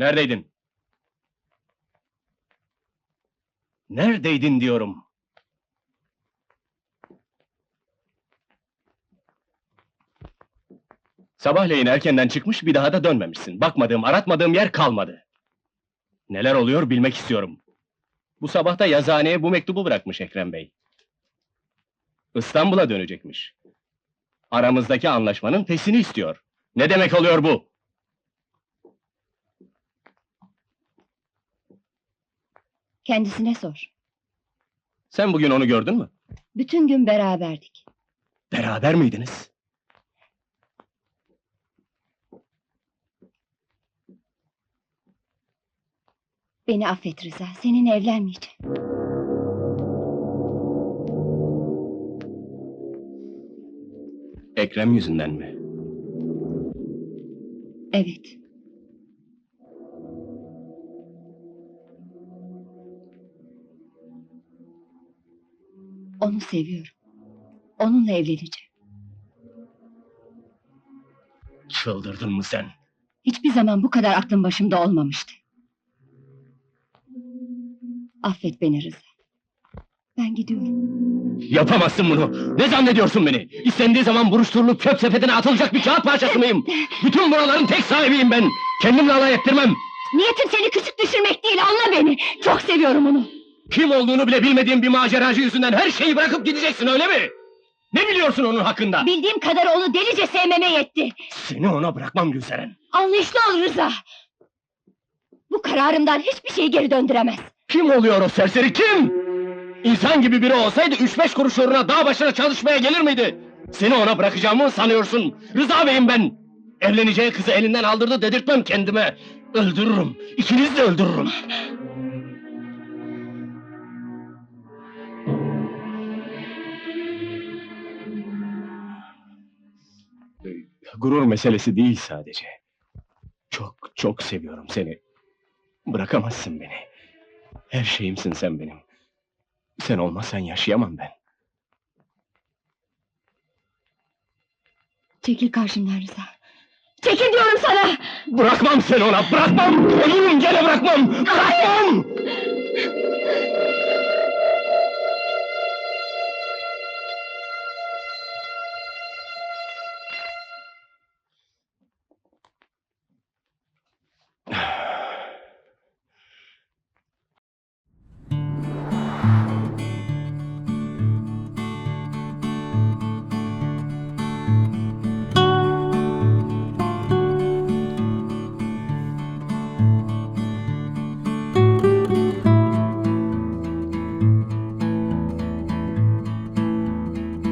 Neredeydin? Neredeydin diyorum. Sabahleyin erkenden çıkmış, bir daha da dönmemişsin. Bakmadığım, aratmadığım yer kalmadı. Neler oluyor bilmek istiyorum. Bu sabah da yazıhaneye bu mektubu bırakmış Ekrem Bey. İstanbul'a dönecekmiş. Aramızdaki anlaşmanın pesini istiyor. Ne demek oluyor bu? Kendisine sor. Sen bugün onu gördün mü? Bütün gün beraberdik. Beraber miydiniz? Beni affet Rıza, seninle evlenmeyeceğim. Ekrem yüzünden mi? Evet. Onu seviyorum. Onunla evleneceğim. Çıldırdın mı sen? Hiçbir zaman bu kadar aklım başımda olmamıştı. Affet beni Rıza. Ben gidiyorum. Yapamazsın bunu! Ne zannediyorsun beni? İstendiği zaman buruşturulup çöp sepetine atılacak bir kağıt parçası mıyım? Bütün buraların tek sahibiyim ben! Kendimle alay ettirmem! Niyetim seni küçük düşürmek değil, anla beni. Çok seviyorum onu. Kim olduğunu bile bilmediğim bir maceracı yüzünden her şeyi bırakıp gideceksin öyle mi? Ne biliyorsun onun hakkında? Bildiğim kadar onu delice sevmeme yetti. Seni ona bırakmam Gülseren. Anlayışlı ol Rıza. Bu kararımdan hiçbir şeyi geri döndüremez. Kim oluyor o serseri kim? İnsan gibi biri olsaydı üç beş kuruş uğruna dağ başına çalışmaya gelir miydi? Seni ona bırakacağımı mı sanıyorsun? Rıza beyim ben! Evleneceği kızı elinden aldırdı dedirtmem kendime. Öldürürüm, ikinizi de öldürürüm. Gurur meselesi değil sadece. Çok çok seviyorum seni. Bırakamazsın beni. Her şeyimsin sen benim. Sen olmasan yaşayamam ben. Çekil karşımdan Rıza. Çekil diyorum sana! Bırakmam seni ona, bırakmam! Ölürüm gene bırakmam! Bırakmam!